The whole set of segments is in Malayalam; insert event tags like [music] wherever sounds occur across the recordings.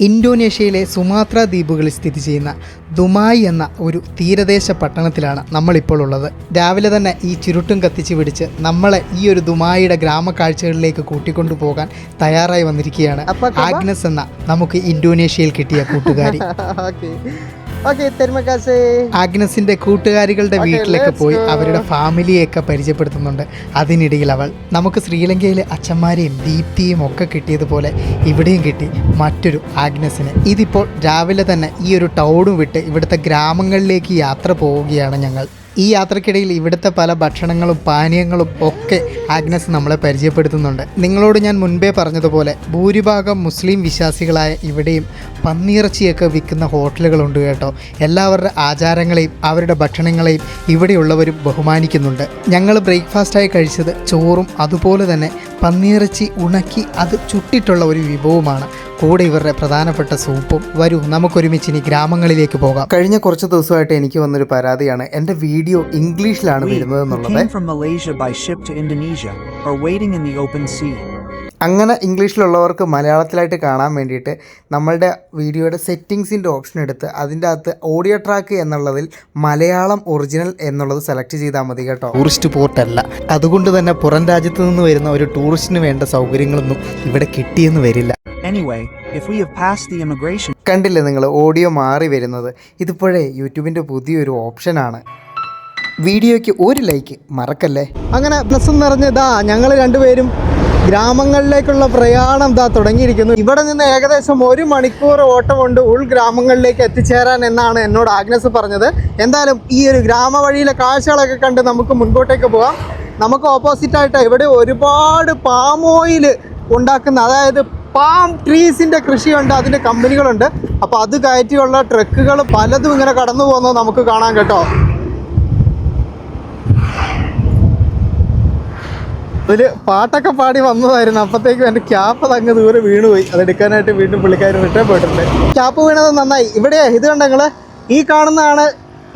ഇന്തോനേഷ്യയിലെ സുമാത്ര ദ്വീപുകളിൽ സ്ഥിതി ചെയ്യുന്ന ദുമായി എന്ന ഒരു തീരദേശ പട്ടണത്തിലാണ് നമ്മളിപ്പോൾ ഉള്ളത്. രാവിലെ തന്നെ ഈ ചുരുട്ടും കത്തിച്ച് പിടിച്ച് നമ്മളെ ഈ ഒരു ദുമായിയുടെ ഗ്രാമക്കാഴ്ചകളിലേക്ക് കൂട്ടിക്കൊണ്ടു പോകാൻ തയ്യാറായി വന്നിരിക്കുകയാണ് ആഗ്നസ് എന്ന നമുക്ക് ഇന്തോനേഷ്യയിൽ കിട്ടിയ കൂട്ടുകാരി. [laughs] ഓക്കെ തെരുമക്കാസേ ആഗ്നസിന്റെ കൂട്ടുകാരികളുടെ വീട്ടിലേക്ക് പോയി അവരുടെ ഫാമിലിയൊക്കെ പരിചയപ്പെടുത്തുന്നുണ്ട്. അതിനിടയിൽ അവൾ നമുക്ക് ശ്രീലങ്കയിലെ അച്ഛന്മാരെയും ദീപ്തിയും ഒക്കെ കിട്ടിയതുപോലെ ഇവിടെയും കിട്ടി മറ്റൊരു ആഗ്നസിനെ. ഇതിപ്പോൾ രാവിലെ തന്നെ ഈ ഒരു ടൗണും വിട്ട് ഇവിടുത്തെ ഗ്രാമങ്ങളിലേക്ക് യാത്ര പോവുകയാണ് ഞങ്ങൾ. ഈ യാത്രക്കിടയിൽ ഇവിടുത്തെ പല ഭക്ഷണങ്ങളും പാനീയങ്ങളും ഒക്കെ ആഗ്നസ് നമ്മളെ പരിചയപ്പെടുത്തുന്നുണ്ട്. നിങ്ങളോട് ഞാൻ മുൻപേ പറഞ്ഞതുപോലെ ഭൂരിഭാഗം മുസ്ലിം വിശ്വാസികളായ ഇവിടെയും പന്നിയിറച്ചിയൊക്കെ വിൽക്കുന്ന ഹോട്ടലുകളുണ്ട് കേട്ടോ. എല്ലാവരുടെ ആചാരങ്ങളെയും അവരുടെ ഭക്ഷണങ്ങളെയും ഇവിടെയുള്ളവരും ബഹുമാനിക്കുന്നുണ്ട്. ഞങ്ങൾ ബ്രേക്ക്ഫാസ്റ്റായി കഴിച്ചത് ചോറും അതുപോലെ തന്നെ പന്നിയിറച്ചി ഉണക്കി അത് ചുട്ടിട്ടുള്ള ഒരു വിഭവമാണ്. കൂടെ ഇവരുടെ പ്രധാനപ്പെട്ട സൂപ്പും. വരൂ നമുക്കൊരുമിച്ച് ഇനി ഗ്രാമങ്ങളിലേക്ക് പോകാം. കഴിഞ്ഞ കുറച്ച് ദിവസമായിട്ട് എനിക്ക് വന്നൊരു പരാതിയാണ്. എന്റെ വീഡിയോ ഇംഗ്ലീഷിലാണ് വരുന്നത് എന്നുള്ളത് അങ്ങനെ ഇംഗ്ലീഷിലുള്ളവർക്ക് മലയാളത്തിലായിട്ട് കാണാൻ വേണ്ടിയിട്ട് നമ്മളുടെ വീഡിയോയുടെ സെറ്റിങ്സിന്റെ ഓപ്ഷൻ എടുത്ത് അതിന്റെ അകത്ത് ഓഡിയോ ട്രാക്ക് എന്നുള്ളതിൽ മലയാളം ഒറിജിനൽ എന്നുള്ളത് സെലക്ട് ചെയ്താൽ മതി കേട്ടോ. ടൂറിസ്റ്റ് പോർട്ടല്ല. അതുകൊണ്ട് തന്നെ പുറം രാജ്യത്ത് നിന്ന് വരുന്ന ഒരു ടൂറിസ്റ്റിന് വേണ്ട സൗകര്യങ്ങളൊന്നും ഇവിടെ കിട്ടിയെന്ന് വരില്ല. Anyway, if we have passed the immigration കണ്ടില്ലേ നിങ്ങൾ? ഓഡിയോ മാറി വരുന്നത്. ഇതിപ്പോഴേ യൂട്യൂബിന്റെ പുതിയൊരു ഓപ്ഷനാണ്. വീഡിയോയ്ക്ക് ഒരു ലൈക്ക് മറക്കല്ലേ? അങ്ങനെ പ്ലസ് നിറഞ്ഞ് ഇതാ ഞങ്ങൾ രണ്ടുപേരും ഗ്രാമങ്ങളിലേക്കുള്ള പ്രയാണം ഇതാ തുടങ്ങിയിരിക്കുന്നു. ഇവിടെ നിന്ന് ഏകദേശം ഒരു മണിക്കൂർ ഓട്ടമുണ്ട് ഉൾഗ്രാമങ്ങളിലേക്ക് എത്തിച്ചേരാൻ എന്നാണ് എന്നോട് ആഗ്നസ് പറഞ്ഞത്. എന്തായാലും ഈ ഒരു ഗ്രാമവഴിയിലെ കാഴ്ചകളൊക്കെ കണ്ട് നമുക്ക് മുൻപോട്ടേക്ക് പോകാം. നമുക്ക് ഓപ്പോസിറ്റ് ആയിട്ട് ഇവിടെ ഒരുപാട് പാം ഓയിൽ ഉണ്ടാക്കുന്ന അതായത് പാം ട്രീസിന്റെ കൃഷിയുണ്ട് അതിന്റെ കമ്പനികളുണ്ട് അപ്പോൾ അത് കയറ്റിയുള്ള ട്രക്കുകൾ പലതും ഇങ്ങനെ കടന്നു പോകുന്നത് നമുക്ക് കാണാം കേട്ടോ. അതിൽ പാട്ടൊക്കെ പാടി വന്നതായിരുന്നു. അപ്പത്തേക്കും എന്റെ ക്യാപ്പ് അങ്ങ് ദൂരെ വീണുപോയി. അതെടുക്കാനായിട്ട് വീണ്ടും പുള്ളിക്കാരൻ റിട്ടേൺ പോയിട്ടുണ്ട്. ക്യാപ്പ് വീണത് നന്നായി. ഇവിടെ ഇത് കണ്ട ഈ കാണുന്നതാണ്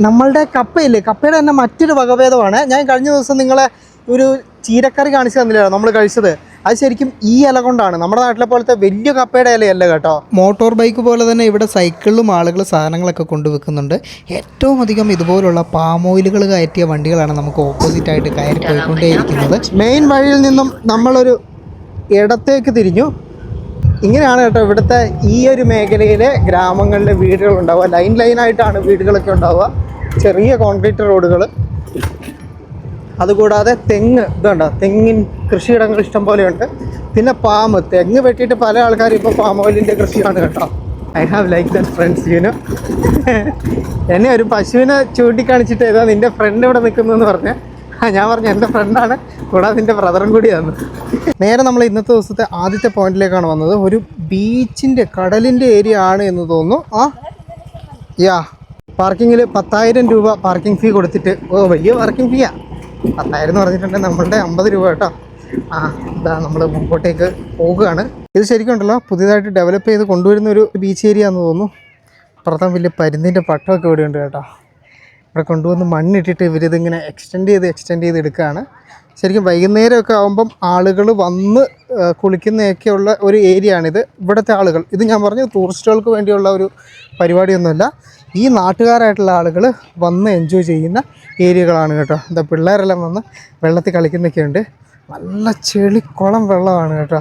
നമ്മളുടെ കപ്പയില്ലേ? കപ്പയുടെ തന്നെ മറ്റൊരു വകഭേദമാണ്. ഞാൻ കഴിഞ്ഞ ദിവസം നിങ്ങളെ ഒരു ചീരക്കറി കാണിച്ചു തന്നില്ല നമ്മൾ കഴിച്ചത്. അത് ശരിക്കും ഈ ഇല കൊണ്ടാണ്. നമ്മുടെ നാട്ടിലെ പോലത്തെ വലിയ കപ്പയുടെ ഇലയല്ല കേട്ടോ. മോട്ടോർ ബൈക്ക് പോലെ തന്നെ ഇവിടെ സൈക്കിളിലും ആളുകൾ സാധനങ്ങളൊക്കെ കൊണ്ടുവെക്കുന്നുണ്ട്. ഏറ്റവും അധികം ഇതുപോലുള്ള പാം ഓയിലുകൾ കയറ്റിയ വണ്ടികളാണ് നമുക്ക് ഓപ്പോസിറ്റ് ആയിട്ട് കയറി പോയിക്കൊണ്ടേയിരിക്കുന്നത്. മെയിൻ വഴിയിൽ നിന്നും നമ്മളൊരു ഇടത്തേക്ക് തിരിഞ്ഞു. ഇങ്ങനെയാണ് കേട്ടോ ഇവിടുത്തെ ഈ ഒരു മേഖലയിലെ ഗ്രാമങ്ങളിലെ വീടുകൾ ഉണ്ടാവുക. ലൈൻ ലൈനായിട്ടാണ് വീടുകളൊക്കെ ഉണ്ടാവുക. ചെറിയ കോൺക്രീറ്റ് റോഡുകൾ അതുകൂടാതെ തെങ്ങ് ഇതുണ്ട്. തെങ്ങിൻ കൃഷിയിടങ്ങൾ ഇഷ്ടം പോലെയുണ്ട്. പിന്നെ പാമ്പ് തെങ്ങ് വെട്ടിയിട്ട് പല ആൾക്കാരും ഇപ്പോൾ പാം ഓയിലിന്റെ കൃഷിയാണ് കേട്ടോ. I have like that friends you know എന്നെ ഒരു പശുവിനെ ചൂണ്ടിക്കാണിച്ചിട്ട് ഏതാ നിന്റെ ഫ്രണ്ട് ഇവിടെ നിൽക്കുന്നതെന്ന് പറഞ്ഞ്. ഞാൻ പറഞ്ഞു എന്റെ ഫ്രണ്ടാണ് കൂടാതെ നിന്റെ ബ്രദറും കൂടിയാണ്. നേരെ നമ്മൾ ഇന്നത്തെ ദിവസത്തെ ആദ്യത്തെ പോയിന്റിലേക്കാണ് വന്നത്. ഒരു ബീച്ചിന്റെ കടലിന്റെ ഏരിയ ആണ് എന്ന് തോന്നുന്നു. ആ യാ. പാർക്കിങ്ങിൽ പത്തായിരം രൂപ പാർക്കിംഗ് ഫീ കൊടുത്തിട്ട്. ഓ വലിയ പാർക്കിംഗ് ഫീയാ. പത്തായിരം എന്ന് പറഞ്ഞിട്ടുണ്ടെങ്കിൽ നമ്മളുടെ അമ്പത് രൂപ കേട്ടോ. ആ ഇതാ നമ്മൾ മുമ്പോട്ടേക്ക് പോവുകയാണ്. ഇത് ശരിക്കും ഉണ്ടല്ലോ പുതിയതായിട്ട് ഡെവലപ്പ് ചെയ്ത് കൊണ്ടുവരുന്ന ഒരു ബീച്ച് ഏരിയ എന്ന് തോന്നുന്നു. പുറത്താൻ വലിയ പരുന്തിന്റെ പട്ടമൊക്കെ ഇവിടെ ഉണ്ട് കേട്ടോ. ഇവിടെ കൊണ്ടുവന്ന് മണ്ണിട്ടിട്ട് ഇവരിതിങ്ങനെ എക്സ്റ്റെൻഡ് ചെയ്ത് എക്സ്റ്റെൻഡ് ചെയ്ത് എടുക്കുകയാണ്. ശരിക്കും വൈകുന്നേരമൊക്കെ ആകുമ്പം ആളുകൾ വന്ന് കുളിക്കുന്നതൊക്കെയുള്ള ഒരു ഏരിയ ആണിത്. ഇവിടുത്തെ ആളുകൾ ഇത് ഞാൻ പറഞ്ഞു ടൂറിസ്റ്റുകൾക്ക് വേണ്ടിയുള്ള ഒരു പരിപാടിയൊന്നുമല്ല. ഈ നാട്ടുകാരായിട്ടുള്ള ആളുകൾ വന്ന് എൻജോയ് ചെയ്യുന്ന ഏരിയകളാണ് കേട്ടോ. എന്താ പിള്ളേരെല്ലാം വന്ന് വെള്ളത്തിൽ കളിക്കുന്നൊക്കെയുണ്ട്. നല്ല ചെളിക്കുളം വെള്ളമാണ് കേട്ടോ.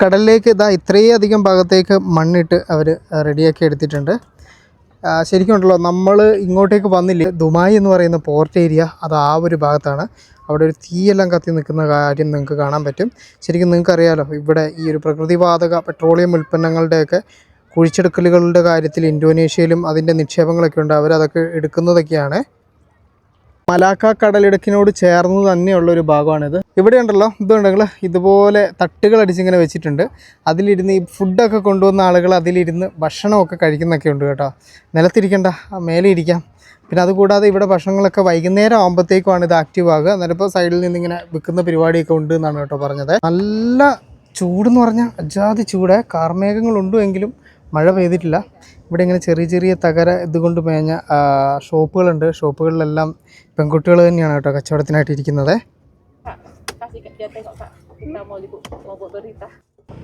കടലിലേക്ക് ഇതാ ഇത്രയും അധികം ഭാഗത്തേക്ക് മണ്ണിട്ട് അവർ റെഡിയാക്കി എടുത്തിട്ടുണ്ട്. ശരിക്കും ഉണ്ടല്ലോ നമ്മൾ ഇങ്ങോട്ടേക്ക് വന്നില്ലേ? ദുബായ് എന്ന് പറയുന്ന പോർട്ട് ഏരിയ അത് ആ ഒരു ഭാഗത്താണ്. അവിടെ ഒരു തീയെല്ലാം കത്തി നിൽക്കുന്ന കാര്യം നിങ്ങൾക്ക് കാണാൻ പറ്റും. ശരിക്കും നിങ്ങൾക്ക് അറിയാലോ ഇവിടെ ഈ ഒരു പ്രകൃതിവാതക പെട്രോളിയം ഉൽപ്പന്നങ്ങളുടെയൊക്കെ കുഴിച്ചെടുക്കലുകളുടെ കാര്യത്തിൽ ഇന്തോനേഷ്യയിലും അതിന്റെ നിക്ഷേപങ്ങളൊക്കെ ഉണ്ട്. അവരതൊക്കെ എടുക്കുന്നതൊക്കെയാണ്. മലാക്ക കടലിടക്കിനോട് ചേർന്ന് തന്നെയുള്ള ഒരു ഭാഗമാണിത്. ഇവിടെ ഉണ്ടല്ലോ ഇതുണ്ടെങ്കിൽ ഇതുപോലെ തട്ടുകൾ അടിച്ചിങ്ങനെ വെച്ചിട്ടുണ്ട്. അതിലിരുന്ന് ഈ ഫുഡൊക്കെ കൊണ്ടുവന്ന ആളുകൾ അതിലിരുന്ന് ഭക്ഷണമൊക്കെ കഴിക്കുന്നൊക്കെ ഉണ്ട് കേട്ടോ. നിലത്തിരിക്കണ്ട മേലെ ഇരിക്കാം. പിന്നെ അതുകൂടാതെ ഇവിടെ ഭക്ഷണങ്ങളൊക്കെ വൈകുന്നേരം ആകുമ്പോഴത്തേക്കുമാണ് ഇത് ആക്റ്റീവ് ആകുക. എന്നിട്ടിപ്പോൾ സൈഡിൽ നിന്ന് ഇങ്ങനെ വിൽക്കുന്ന പരിപാടിയൊക്കെ ഉണ്ട് എന്നാണ് കേട്ടോ പറഞ്ഞത്. നല്ല ചൂടെന്ന് പറഞ്ഞാൽ അജാതി ചൂട്. കാർമേഘങ്ങളുണ്ട് എങ്കിലും മഴ പെയ്തിട്ടില്ല. ഇവിടെ ഇങ്ങനെ ചെറിയ ചെറിയ തകര ഇതുകൊണ്ട് മേഞ്ഞ ഷോപ്പുകളുണ്ട്. ഷോപ്പുകളിലെല്ലാം പെൺകുട്ടികൾ തന്നെയാണ് കേട്ടോ കച്ചവടത്തിനായിട്ട് ഇരിക്കുന്നത്.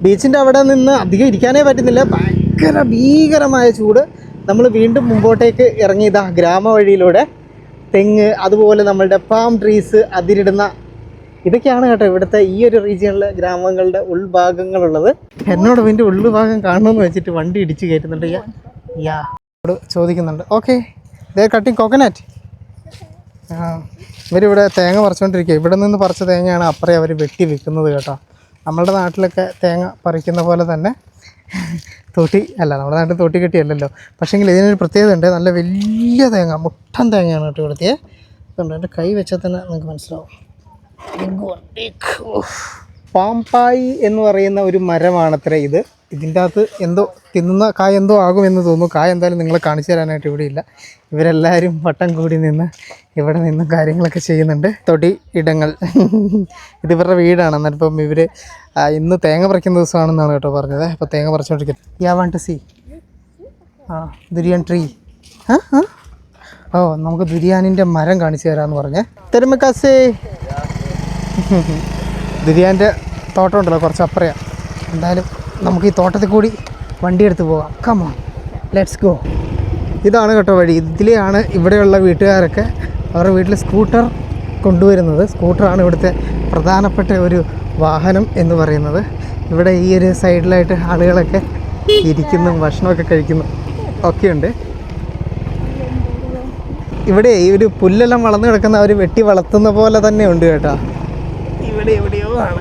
ബീച്ചിന്റെ അവിടെ നിന്ന് അധികം ഇരിക്കാനേ പറ്റുന്നില്ല. ഭയങ്കര ഭീകരമായ ചൂട്. നമ്മൾ വീണ്ടും മുമ്പോട്ടേക്ക് ഇറങ്ങിയതാ ഗ്രാമവഴിയിലൂടെ. തെങ്ങ് അതുപോലെ നമ്മളുടെ പാം ട്രീസ് അതിരിടുന്ന ഇതൊക്കെയാണ് കേട്ടോ ഇവിടുത്തെ ഈ ഒരു റീജിയണിലെ ഗ്രാമങ്ങളുടെ ഉൾഭാഗങ്ങളുള്ളത്. എന്നോട് ഇതിന്റെ ഉൾഭാഗം കാണണമെന്ന് വെച്ചിട്ട് വണ്ടി ഇടിച്ച് കയറ്റുന്നുണ്ട്. യാ യാ. ചോദിക്കുന്നുണ്ട്. ഓക്കെ ദേ കട്ടിങ് കോക്കനറ്റ് ഇവരിവിടെ തേങ്ങ പറിച്ചുകൊണ്ടിരിക്കുക ഇവിടെ നിന്ന് പറിച്ച തേങ്ങയാണ് അപ്പറേ അവർ വെട്ടി വിൽക്കുന്നത് കേട്ടോ. നമ്മളുടെ നാട്ടിലൊക്കെ തേങ്ങ പറിക്കുന്ന പോലെ തന്നെ തൊട്ടി അല്ല നമ്മുടെ നാട്ടിൽ തൊട്ടി കെട്ടിയല്ലല്ലോ. പക്ഷേങ്കിൽ ഇതിനൊരു പ്രത്യേകത ഉണ്ട് നല്ല വലിയ തേങ്ങ മുട്ടൻ തേങ്ങയാണ് കേട്ടോ ഇവിടുത്തെ. ഇതുണ്ട്. എന്റെ കൈ വെച്ചാൽ തന്നെ നിങ്ങൾക്ക് മനസ്സിലാവും. പാമ്പായി എന്ന് പറയുന്ന ഒരു മരമാണത്രേ ഇത്. ഇതിന്റെ അകത്ത് എന്തോ തിന്നുന്ന കായ എന്തോ ആകുമെന്ന് തോന്നുന്നു. കായ എന്തായാലും നിങ്ങളെ കാണിച്ചു തരാനായിട്ട് ഇവിടെ ഇല്ല. ഇവരെല്ലാവരും വട്ടം കൂടി നിന്ന് ഇവിടെ നിന്നും കാര്യങ്ങളൊക്കെ ചെയ്യുന്നുണ്ട്. തൊടി ഇടങ്ങൾ. ഇത് ഇവരുടെ വീടാണ്. എന്നാലിപ്പം ഇവർ ഇന്ന് തേങ്ങ പറിക്കുന്ന ദിവസമാണെന്നാണ് കേട്ടോ പറഞ്ഞത്. അപ്പോൾ തേങ്ങ പറിച്ചുകൊണ്ടിരിക്കുന്നത് യാ വാണ്ട് സി ആ ദുരിയൻ ട്രീ ആ ഓ നമുക്ക് ദുരിയാനിന്റെ മരം കാണിച്ചു തരാമെന്ന് പറഞ്ഞേ. തെരുമക്കാസേ. [laughs] ദുരിയാന്റെ തോട്ടം ഉണ്ടല്ലോ കുറച്ച് അപ്പുറയാ എന്തായാലും നമുക്ക് ഈ തോട്ടത്തിൽ കൂടി വണ്ടി എടുത്ത് പോവാം കമോ ലെറ്റ്സ് ഗോ ഇതാണ് കേട്ടോ വഴി. ഇതിലെയാണ് ഇവിടെയുള്ള വീട്ടുകാരൊക്കെ അവരുടെ വീട്ടിൽ സ്കൂട്ടർ കൊണ്ടുവരുന്നത്. സ്കൂട്ടറാണ് ഇവിടുത്തെ പ്രധാനപ്പെട്ട ഒരു വാഹനം എന്ന് പറയുന്നത്. ഇവിടെ ഈ ഒരു സൈഡിലായിട്ട് ആളുകളൊക്കെ ഇരിക്കുന്നു ഭക്ഷണമൊക്കെ കഴിക്കുന്നു. ഒക്കെയുണ്ട് ഇവിടെ ഈ ഒരു പുല്ലെല്ലാം വളർന്നു കിടക്കുന്ന അവർ വെട്ടി വളർത്തുന്ന പോലെ തന്നെ ഉണ്ട് കേട്ടോ. ഇവിടെ എവിടെയോ ആണ്.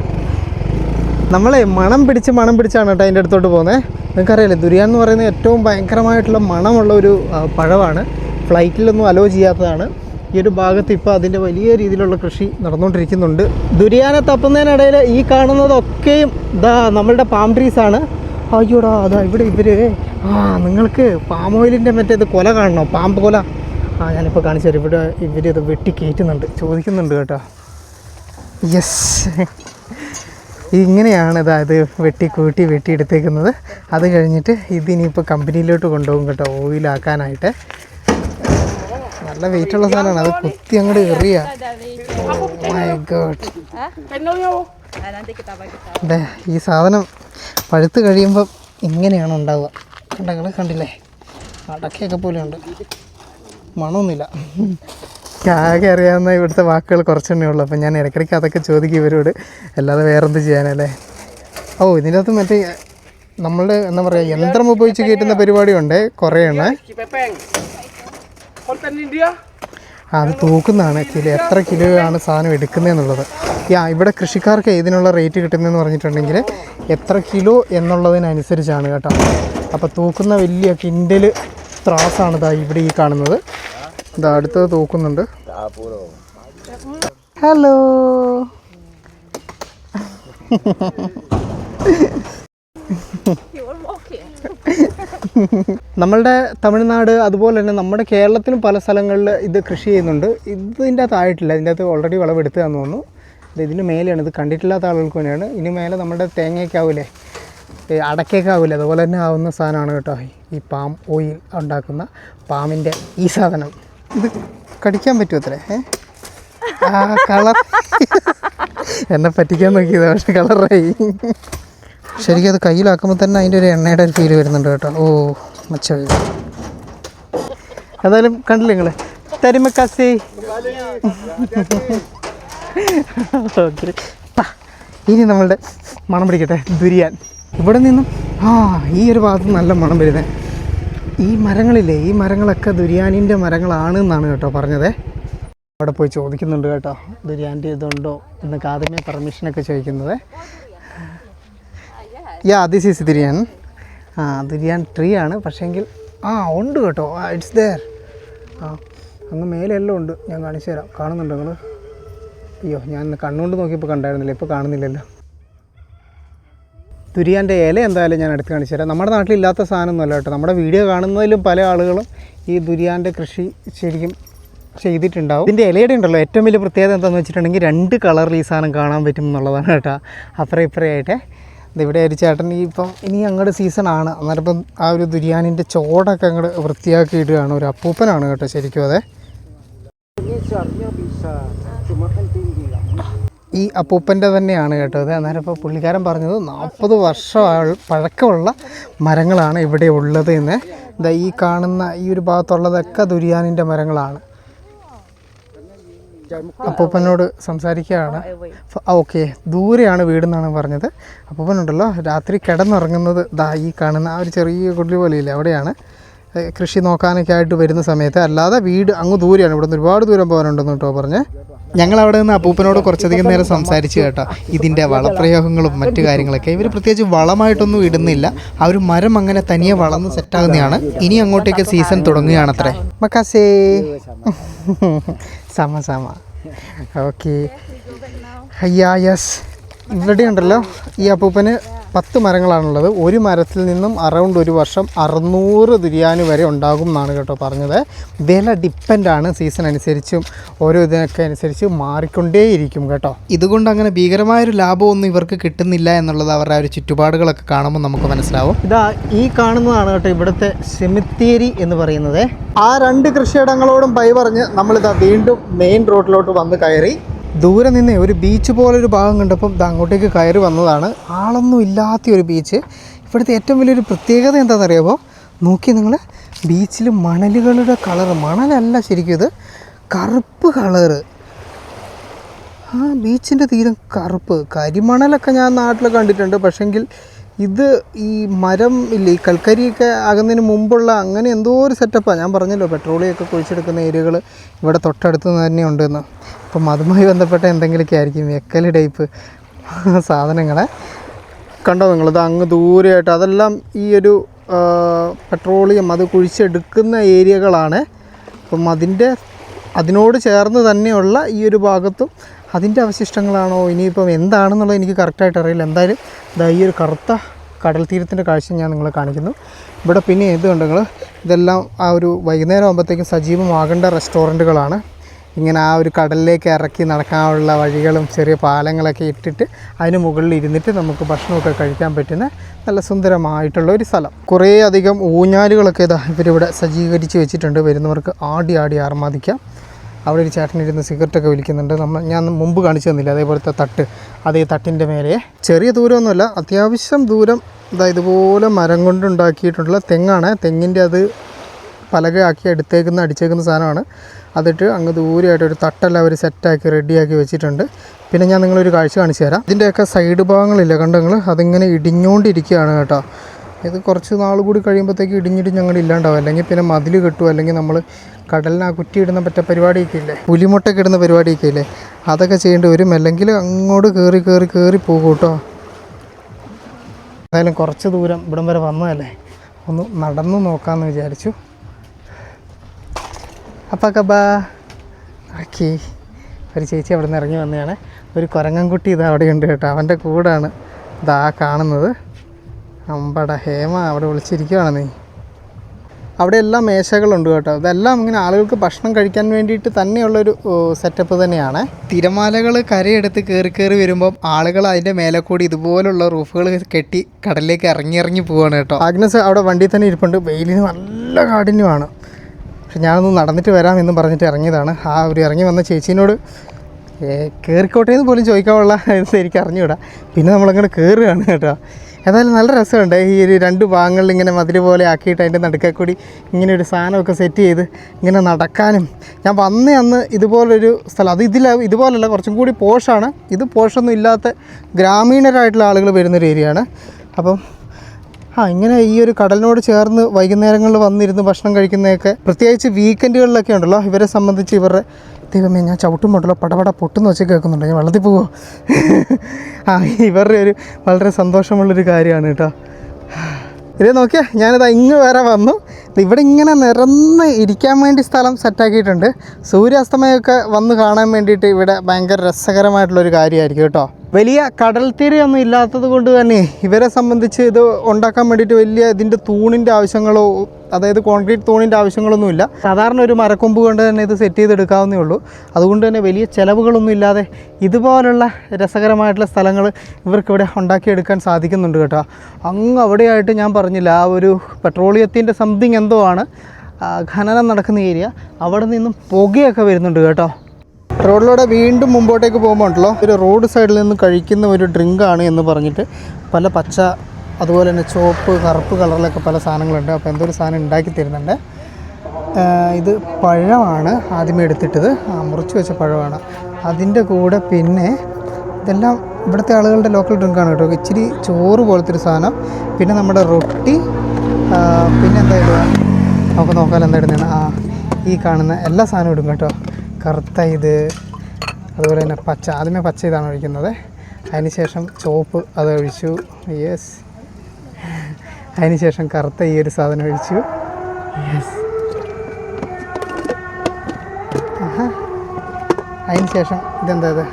നമ്മളെ മണം പിടിച്ച് മണം പിടിച്ചാണ് കേട്ടോ അതിന്റെ അടുത്തോട്ട് പോകുന്നത്. നിങ്ങൾക്കറിയാലേ ദുരിയാൻ എന്ന് പറയുന്നത് ഏറ്റവും ഭയങ്കരമായിട്ടുള്ള മണമുള്ള ഒരു പഴമാണ് ഫ്ലൈറ്റിലൊന്നും അലോ ചെയ്യാത്തതാണ്. ഈ ഒരു ഭാഗത്ത് ഇപ്പോൾ അതിന്റെ വലിയ രീതിയിലുള്ള കൃഷി നടന്നുകൊണ്ടിരിക്കുന്നുണ്ട്. ദുരിയാനെ തപ്പുന്നതിനിടയിൽ ഈ കാണുന്നതൊക്കെയും ഇതാ നമ്മളുടെ പാം ട്രീസ് ആണ്. അയ്യോടാ അതാ ഇവിടെ ഇവർ ആ നിങ്ങൾക്ക് പാം ഓയിലിന്റെ മറ്റേത് കൊല കാണണോ? പാമ്പ് കൊല. ആ ഞാനിപ്പോൾ കാണിച്ചു തരാം. ഇവിടെ ഇവർ ഇത് വെട്ടി കയറ്റുന്നുണ്ട്. ചോദിക്കുന്നുണ്ട് കേട്ടോ. യെസ് ഇങ്ങനെയാണ് അതായത് വെട്ടി കൂട്ടി വെട്ടി എടുത്തേക്കുന്നത് അത് കഴിഞ്ഞിട്ട് ഇതിനിപ്പോൾ കമ്പനിയിലോട്ട് കൊണ്ടുപോകും കേട്ടോ ഓയിലാക്കാനായിട്ട്. നല്ല വെയിറ്റ് ഉള്ള സാധനമാണ്. അത് കുത്തി അങ്ങോട്ട് എറിയ. മൈ ഗോഡ് അതെ ഈ സാധനം പഴുത്ത് കഴിയുമ്പം ഇങ്ങനെയാണ് ഉണ്ടാവുക. കണ്ടങ്ങൾ കണ്ടില്ലേ? അടക്കയൊക്കെ പോലെ ഉണ്ട്. മണമൊന്നുമില്ല. ആകെ അറിയാവുന്ന ഇവിടുത്തെ വാക്കുകൾ കുറച്ചെണ്ണേ ഉള്ളൂ. അപ്പം ഞാൻ ഇടയ്ക്കിടയ്ക്ക് അതൊക്കെ ചോദിക്കും ഇവരോട്. അല്ലാതെ വേറെന്ത് ചെയ്യാനല്ലേ? ഓ ഇതിന്റെ അകത്ത് മറ്റേ നമ്മളുടെ എന്താ പറയുക യന്ത്രം ഉപയോഗിച്ച് കയറ്റുന്ന പരിപാടിയുണ്ട്. കുറേ എണ്ണ അത് തൂക്കുന്നതാണ്. കിലോ എത്ര കിലോ ആണ് സാധനം എടുക്കുന്നതെന്നുള്ളത്. യാ ഇവിടെ കൃഷിക്കാർക്ക് ഏതിനുള്ള റേറ്റ് കിട്ടുന്നതെന്ന് പറഞ്ഞിട്ടുണ്ടെങ്കിൽ എത്ര കിലോ എന്നുള്ളതിനനുസരിച്ചാണ് കേട്ടോ. അപ്പോൾ തൂക്കുന്ന വലിയ കിൻഡൽ ത്രാസാണ് ഇതാ ഇവിടെ ഈ കാണുന്നത്. ഇതാ അടുത്തത് തൂക്കുന്നുണ്ട്. ഹലോ. നമ്മളുടെ തമിഴ്നാട് അതുപോലെ തന്നെ നമ്മുടെ കേരളത്തിലും പല സ്ഥലങ്ങളിൽ ഇത് കൃഷി ചെയ്യുന്നുണ്ട്. ഇതിന്റെ അകത്ത് ആയിട്ടില്ല. ഇതിന്റെ അകത്ത് ഓൾറെഡി വിളവെടുത്തതാന്ന് തോന്നുന്നു. ഇത് ഇതിന് മേലെയാണ്. ഇത് കണ്ടിട്ടില്ലാത്ത ആളുകൾക്ക് വേണ്ടിയാണ്. ഇനി മേലെ നമ്മുടെ തേങ്ങയൊക്കെ ആവില്ലേ ആവില്ലേ അതുപോലെ തന്നെ ആവുന്ന സാധനമാണ് കേട്ടോ. ഈ പാം ഓയിൽ ഉണ്ടാക്കുന്ന പാമ്പിന്റെ ഈ സാധനം. ഇത് കടിക്കാൻ പറ്റുമോ അത്രേ ആ കളർ. എന്നെ പറ്റിക്കാൻ നോക്കിയത് പക്ഷെ കളറായി. ശരിക്കും അത് കയ്യിലാക്കുമ്പോൾ തന്നെ അതിന്റെ ഒരു എണ്ണയുടെ ഒരു ഫീൽ വരുന്നുണ്ട് കേട്ടോ. ഓ മച്ച. ഏതായാലും കണ്ടില്ലേ നിങ്ങൾ ഓക്കെ. ഇനി നമ്മളുടെ മണം പിടിക്കട്ടെ ദുരിയാൻ ഇവിടെ നിന്നും ആ ഈ ഒരു ഭാഗത്ത് നല്ല മണം വരുന്നത് ഈ മരങ്ങളില്ലേ ഈ മരങ്ങളൊക്കെ ദുരിയാനിന്റെ മരങ്ങളാണ് എന്നാണ് കേട്ടോ പറഞ്ഞത്. അവിടെ പോയി ചോദിക്കുന്നുണ്ട് കേട്ടോ ദുരിയാന്റെ ഇതുണ്ടോ എന്നൊക്കെ ആദ്യമേ പെർമിഷനൊക്കെ ചോദിക്കുന്നത്. യാ ദിസ് ഈസ് ദുരിയാൻ ആ ദുരിയാൻ ട്രീ ആണ്. പക്ഷേങ്കിൽ ആ ഉണ്ട് കേട്ടോ. ഇറ്റ്സ് ദയർ ആ അങ്ങ് മേലെ എല്ലാം ഉണ്ട്. ഞാൻ കാണിച്ചു തരാം കാണുന്നുണ്ടോ നിങ്ങൾ അയ്യോ ഞാൻ കണ്ണുകൊണ്ട് നോക്കിയപ്പോൾ കണ്ടായിരുന്നില്ല. ഇപ്പോൾ കാണുന്നില്ലല്ലോ. ദുരിയാന്റെ ഇല എന്തായാലും ഞാൻ എടുത്ത് കാണിച്ചു തരാം. നമ്മുടെ നാട്ടിലില്ലാത്ത സാധനമൊന്നുമല്ല കേട്ടോ. നമ്മുടെ വീഡിയോ കാണുന്നതിലും പല ആളുകളും ഈ ദുരിയാന്റെ കൃഷി ശരിക്കും ചെയ്തിട്ടുണ്ടാവും. ഇതിന്റെ ഇലയുടെ ഉണ്ടല്ലോ ഏറ്റവും വലിയ പ്രത്യേകത എന്താണെന്ന് വെച്ചിട്ടുണ്ടെങ്കിൽ രണ്ട് കളറിൽ ഈ സാധനം കാണാൻ പറ്റും എന്നുള്ളതാണ് കേട്ടോ. അപ്പുറം ഇപ്പുറമായിട്ട് ഇവിടെ ഒരു ചേട്ടൻ ഈ ഇപ്പം ഇനി അങ്ങോട്ട് സീസണാണ് അന്നേരം ഇപ്പം ആ ഒരു ദുരിയാനിന്റെ ചോടൊക്കെ അങ്ങോട്ട് വൃത്തിയാക്കി ഇടുകയാണ് ഒരു അപ്പൂപ്പനാണ് കേട്ടോ ശരിക്കും അതെ. ഈ അപ്പൂപ്പന്റെ തന്നെയാണ് കേട്ടോ അന്നേരം ഇപ്പോൾ പുള്ളിക്കാരൻ പറഞ്ഞത് നാൽപ്പത് വർഷം പഴക്കമുള്ള മരങ്ങളാണ് ഇവിടെ ഉള്ളത് എന്ന്. ഇതാ ഈ കാണുന്ന ഈ ഒരു ഭാഗത്തുള്ളതൊക്കെ ദുരിയാനിന്റെ മരങ്ങളാണ്. അപ്പൂപ്പനോട് സംസാരിക്കുകയാണ്. ഓക്കെ. ദൂരെയാണ് വീടെന്നാണ് പറഞ്ഞത്. അപ്പൂപ്പനുണ്ടല്ലോ രാത്രി കിടന്നുറങ്ങുന്നത് ദാ ഈ കാണുന്ന ആ ഒരു ചെറിയ കുട്ടി പോലെയില്ലേ അവിടെയാണ്. കൃഷി നോക്കാനൊക്കെ ആയിട്ട് വരുന്ന സമയത്ത് അല്ലാതെ വീട് അങ്ങ് ദൂരെയാണ്. ഇവിടെ നിന്ന് ഒരുപാട് ദൂരം പോകാനുണ്ടെന്ന് കേട്ടോ പറഞ്ഞേ. ഞങ്ങൾ അവിടെ നിന്ന് അപ്പൂപ്പനോട് കുറച്ചധികം നേരം സംസാരിച്ചു കേട്ടോ. ഇതിന്റെ വളപ്രയോഗങ്ങളും മറ്റു കാര്യങ്ങളൊക്കെ. ഇവർ പ്രത്യേകിച്ച് വളമായിട്ടൊന്നും ഇടുന്നില്ല. ആ ഒരു മരം അങ്ങനെ തനിയെ വളർന്ന് സെറ്റാകുന്നതാണ്. ഇനി അങ്ങോട്ടേക്ക് സീസൺ തുടങ്ങുകയാണത്രേ. മക്കാസേ. [laughs] സമ സമ. ഓക്കെ. അയ്യാ യെസ് ഇവിടെ ഉണ്ടല്ലോ ഈ അപ്പൂപ്പന് പത്ത് മരങ്ങളാണുള്ളത്. ഒരു മരത്തിൽ നിന്നും അറൗണ്ട് ഒരു വർഷം അറുന്നൂറ് ദുരിയാന് വരെ ഉണ്ടാകും എന്നാണ് കേട്ടോ പറഞ്ഞത്. വില ഡിപ്പെൻഡാണ് സീസൺ അനുസരിച്ചും ഓരോ ഇതിനൊക്കെ അനുസരിച്ച് മാറിക്കൊണ്ടേയിരിക്കും കേട്ടോ. ഇതുകൊണ്ട് അങ്ങനെ ഭീകരമായൊരു ലാഭമൊന്നും ഇവർക്ക് കിട്ടുന്നില്ല എന്നുള്ളത് അവരുടെ ഒരു ചുറ്റുപാടുകളൊക്കെ കാണുമ്പോൾ നമുക്ക് മനസ്സിലാവും. ഇതാ ഈ കാണുന്നതാണ് കേട്ടോ ഇവിടുത്തെ സെമിത്തേരി എന്ന് പറയുന്നത്. ആ രണ്ട് കൃഷിയിടങ്ങളോടും പൈ പറഞ്ഞ് നമ്മളിതാ വീണ്ടും മെയിൻ റോഡിലോട്ട് വന്ന് കയറി. ദൂരെ നിന്ന് ഒരു ബീച്ച് പോലെ ഒരു ഭാഗം കണ്ടപ്പം ഇത് അങ്ങോട്ടേക്ക് കയറി വന്നതാണ്. ആളൊന്നും ഇല്ലാത്ത ഒരു ബീച്ച് ഇവിടുത്തെ ഏറ്റവും വലിയൊരു പ്രത്യേകത എന്താണെന്നറിയാമോ? നോക്കി നിങ്ങൾ ബീച്ചിൽ മണലുകളുടെ കളറ് മണലല്ല ശരിക്കും ഇത്. കറുപ്പ് കളറ് ആ ബീച്ചിന്റെ തീരം കറുപ്പ്. കരിമണലൊക്കെ ഞാൻ നാട്ടിൽ കണ്ടിട്ടുണ്ട്. പക്ഷെങ്കിൽ ഇത് ഈ മരം ഇല്ലേ ഈ കൽക്കരിയൊക്കെ ആകുന്നതിന് മുമ്പുള്ള അങ്ങനെ എന്തോ ഒരു സെറ്റപ്പാണ് ഞാൻ പറഞ്ഞല്ലോ പെട്രോളിയൊക്കെ കുഴിച്ചെടുക്കുന്ന ഏരിയകൾ ഇവിടെ തൊട്ടടുത്ത് തന്നെ ഉണ്ടെന്ന്. അപ്പം അതുമായി ബന്ധപ്പെട്ട എന്തെങ്കിലുമൊക്കെ ആയിരിക്കും വെക്കൽ ടൈപ്പ് സാധനങ്ങളെ. കണ്ടോ നിങ്ങളത് അങ്ങ് ദൂരെയായിട്ട് അതെല്ലാം ഈ ഒരു പെട്രോളിയം അത് കുഴിച്ചെടുക്കുന്ന ഏരിയകളാണ്. അപ്പം അതിന്റെ അതിനോട് ചേർന്ന് തന്നെയുള്ള ഈ ഒരു ഭാഗത്തും അതിന്റെ അവശിഷ്ടങ്ങളാണോ? ഇനിയിപ്പം എന്താണെന്നുള്ളത് എനിക്ക് കറക്റ്റായിട്ട് അറിയില്ല. എന്തായാലും ഇതാ ഈ ഒരു കറുത്ത കടൽ തീരത്തിന്റെ കാഴ്ച ഞാൻ നിങ്ങളെ കാണിക്കുന്നു. ഇവിടെ പിന്നെ ഇതുണ്ട് നിങ്ങൾ? ഇതെല്ലാം ആ ഒരു വൈകുന്നേരം ആകുമ്പോഴത്തേക്കും സജീവമാകേണ്ട റെസ്റ്റോറന്റുകളാണ്. ഇങ്ങനെ ആ ഒരു കടലിലേക്ക് ഇറക്കി നടക്കാനുള്ള വഴികളും ചെറിയ പാലങ്ങളൊക്കെ ഇട്ടിട്ട് അതിന് മുകളിൽ ഇരുന്നിട്ട് നമുക്ക് ഭക്ഷണമൊക്കെ കഴിക്കാൻ പറ്റുന്ന നല്ല സുന്ദരമായിട്ടുള്ള ഒരു സ്ഥലം. കുറേ അധികം ഊഞ്ഞാലുകളൊക്കെ ഇതാ ഇവരിവിടെ സജ്ജീകരിച്ച് വെച്ചിട്ടുണ്ട്. വരുന്നവർക്ക് ആടി ആടി ആർമാദിക്കാം. അവിടെ ഒരു ചേട്ടനിരുന്ന് സിഗരറ്റൊക്കെ വലിക്കുന്നുണ്ട് നമ്മൾ ഞാൻ മുമ്പ് കാണിച്ചു തന്നില്ല അതേപോലത്തെ തട്ട്. അതേ തട്ടിന്റെ മേലെ ചെറിയ ദൂരമൊന്നുമല്ല അത്യാവശ്യം ദൂരം ഇതാ ഇതുപോലെ മരം കൊണ്ടുണ്ടാക്കിയിട്ടുള്ള തെങ്ങാണ്. തെങ്ങിന്റെ അത് പലകയാക്കി എടുത്തേക്കുന്ന അടിച്ചേക്കുന്ന സാധനമാണ്. അതിട്ട് അങ്ങ് ദൂരെയായിട്ട് ഒരു തട്ടെല്ലാം അവർ സെറ്റാക്കി റെഡിയാക്കി വെച്ചിട്ടുണ്ട്. പിന്നെ ഞാൻ നിങ്ങളൊരു കാഴ്ച കാണിച്ചു തരാം. ഇതിന്റെയൊക്കെ സൈഡ് ഭാഗങ്ങളില്ല കണ്ടങ്ങൾ അതിങ്ങനെ ഇടിഞ്ഞുകൊണ്ടിരിക്കുകയാണ് കേട്ടോ. ഇത് കുറച്ച് നാൾ കൂടി കഴിയുമ്പോഴത്തേക്ക് ഇടിഞ്ഞിടിഞ്ഞ് അങ്ങനെ ഇല്ലാണ്ടാവും. അല്ലെങ്കിൽ പിന്നെ മതിൽ കെട്ടും. അല്ലെങ്കിൽ നമ്മൾ കടലിന് ആ കുറ്റി ഇടുന്ന പറ്റ പരിപാടിയൊക്കെ ഇല്ലേ? പുലിമുട്ടൊക്കെ ഇടുന്ന പരിപാടിയൊക്കെ ഇല്ലേ? അതൊക്കെ ചെയ്യേണ്ടി വരും. അല്ലെങ്കിൽ അങ്ങോട്ട് കയറി കയറി കയറി പോകും കേട്ടോ. എന്തായാലും കുറച്ച് ദൂരം ഇവിടം വരെ വന്നതല്ലേ? ഒന്ന് നടന്നു നോക്കാമെന്ന് വിചാരിച്ചു. അപ്പം കബാ ആക്കി. ഒരു ചേച്ചി അവിടെ നിന്ന് ഇറങ്ങി വന്നതാണ്. ഒരു കുരങ്ങൻകുട്ടി ഇത് അവിടെയുണ്ട് കേട്ടോ. അവന്റെ കൂടാണ് ഇതാ കാണുന്നത്. അമ്പട ഹേമ അവിടെ വിളിച്ചിരിക്കുകയാണ് നീ. അവിടെ എല്ലാം മേശകളുണ്ട് കേട്ടോ. ഇതെല്ലാം ഇങ്ങനെ ആളുകൾക്ക് ഭക്ഷണം കഴിക്കാൻ വേണ്ടിയിട്ട് തന്നെയുള്ളൊരു സെറ്റപ്പ് തന്നെയാണ്. തിരമാലകൾ കരയെടുത്ത് കയറി കയറി വരുമ്പം ആളുകൾ അതിന്റെ മേലെ കൂടി ഇതുപോലുള്ള റൂഫുകൾ കെട്ടി കടലിലേക്ക് ഇറങ്ങി ഇറങ്ങി പോവാണ് കേട്ടോ. ആഗ്നസ് അവിടെ വണ്ടി തന്നെ ഇരിപ്പുണ്ട്. വെയിലിന് നല്ല കാഠിന്യമാണ്. പക്ഷെ ഞാനൊന്ന് നടന്നിട്ട് വരാം എന്ന് പറഞ്ഞിട്ട് ഇറങ്ങിയതാണ്. ആ ഒരു ഇറങ്ങി വന്ന ചേച്ചീനോട് കയറിക്കോട്ടെ എന്ന് പോലും ചോദിക്കാനുള്ള എനിക്ക് അറിഞ്ഞുകൂടാ. പിന്നെ നമ്മളങ്ങനെ കയറുകയാണ് കേട്ടോ. ഏതായാലും നല്ല രസമുണ്ട്. ഈ ഒരു രണ്ട് ഭാഗങ്ങളിൽ ഇങ്ങനെ മതിൽ പോലെ ആക്കിയിട്ട് അതിന്റെ നടുക്കെ കൂടി ഇങ്ങനെ ഒരു സാധനമൊക്കെ സെറ്റ് ചെയ്ത് ഇങ്ങനെ നടക്കാനും. ഞാൻ വന്ന അന്ന് ഇതുപോലൊരു സ്ഥലം. അത് ഇതില ഇതുപോലല്ല കുറച്ചും കൂടി പോഷാണ് ഇത് പോഷൊന്നും ഇല്ലാത്ത ഗ്രാമീണരായിട്ടുള്ള ആളുകൾ വരുന്നൊരു ഏരിയയാണ് അപ്പം ആ ഇങ്ങനെ ഈ ഒരു കടലിനോട് ചേർന്ന് വൈകുന്നേരങ്ങളിൽ വന്നിരുന്ന് ഭക്ഷണം കഴിക്കുന്നതൊക്കെ പ്രത്യേകിച്ച് വീക്കെൻഡുകളിലൊക്കെ ഉണ്ടല്ലോ. ഇവരെ സംബന്ധിച്ച് ഇവരുടെ ദൈവമേ ഞാൻ ചവിട്ടുമ്പോണ്ടല്ലോ പടപട പൊട്ടെന്ന് വെച്ച് കേൾക്കുന്നുണ്ട്. ഞാൻ വെള്ളത്തിൽ പോവോ? ആ ഇവരുടെ ഒരു വളരെ സന്തോഷമുള്ളൊരു കാര്യമാണ് കേട്ടോ. ഇത് നോക്കിയാൽ ഞാനിത് ഇങ്ങ് വരെ വന്നു. ഇവിടെ ഇങ്ങനെ നിരന്ന് ഇരിക്കാൻ വേണ്ടി സ്ഥലം സെറ്റാക്കിയിട്ടുണ്ട് സൂര്യാസ്തമയമൊക്കെ വന്ന് കാണാൻ വേണ്ടിയിട്ട് ഇവിടെ ഭയങ്കര രസകരമായിട്ടുള്ളൊരു കാര്യമായിരിക്കും കേട്ടോ. വലിയ കടൽ തീരയൊന്നും ഇല്ലാത്തത് കൊണ്ട് തന്നെ ഇവരെ സംബന്ധിച്ച് ഇത് ഉണ്ടാക്കാൻ വേണ്ടിയിട്ട് വലിയ ഇതിന്റെ തൂണിന്റെ ആവശ്യങ്ങളോ അതായത് കോൺക്രീറ്റ് തൂണിന്റെ ആവശ്യങ്ങളൊന്നുമില്ല. സാധാരണ ഒരു മരക്കൊമ്പ് കൊണ്ട് തന്നെ ഇത് സെറ്റ് ചെയ്തെടുക്കാവുന്നേ ഉള്ളൂ. അതുകൊണ്ട് തന്നെ വലിയ ചിലവുകളൊന്നും ഇല്ലാതെ ഇതുപോലുള്ള രസകരമായിട്ടുള്ള സ്ഥലങ്ങൾ ഇവർക്കിവിടെ ഉണ്ടാക്കിയെടുക്കാൻ സാധിക്കുന്നുണ്ട് കേട്ടോ. അങ്ങ് അവിടെയായിട്ട് ഞാൻ പറഞ്ഞില്ല ആ ഒരു പെട്രോളിയത്തിന്റെ സംതിങ് എന്തോ ആണ്. ഖനനം നടക്കുന്ന ഏരിയ. അവിടെ നിന്നും പുകയൊക്കെ വരുന്നുണ്ട് കേട്ടോ. റോഡിലൂടെ വീണ്ടും മുമ്പോട്ടേക്ക് പോകുമ്പോൾ ഉണ്ടല്ലോ ഒരു റോഡ് സൈഡിൽ നിന്ന് കഴിക്കുന്ന ഒരു ഡ്രിങ്കാണ് എന്ന് പറഞ്ഞിട്ട് പല പച്ച അതുപോലെ തന്നെ ചുവപ്പ് കറുപ്പ് കളറിലൊക്കെ പല സാധനങ്ങളുണ്ട്. അപ്പോൾ എന്തോ ഒരു സാധനം ഉണ്ടാക്കി തരുന്നുണ്ട്. ഇത് പഴമാണ് ആദ്യമേ എടുത്തിട്ടത്. മുറിച്ച് വെച്ച പഴമാണ്. അതിന്റെ കൂടെ പിന്നെ ഇതെല്ലാം ഇവിടുത്തെ ആളുകളുടെ ലോക്കൽ ഡ്രിങ്കാണ് കേട്ടോ. ഇച്ചിരി ചോറ് പോലത്തെ ഒരു സാധനം. പിന്നെ നമ്മുടെ റൊട്ടി. പിന്നെ എന്താ ഇടുക നമുക്ക് നോക്കാൻ എന്താ ഇടുന്നതാണ് ആ ഈ കാണുന്ന എല്ലാ സാധനവും ഇടും കേട്ടോ. കറുത്ത ഇത് അതുപോലെ തന്നെ പച്ച. ആദ്യമേ പച്ച ഇതാണ് ഒഴിക്കുന്നത്. അതിന് ശേഷം ചുവപ്പ് അത് ഒഴിച്ചു. യെസ് അതിന് ശേഷം കറുത്ത ഈ ഒരു സാധനം ഒഴിച്ചു. യെസ് അതിന് ശേഷം ഇതെന്താ ഇത്?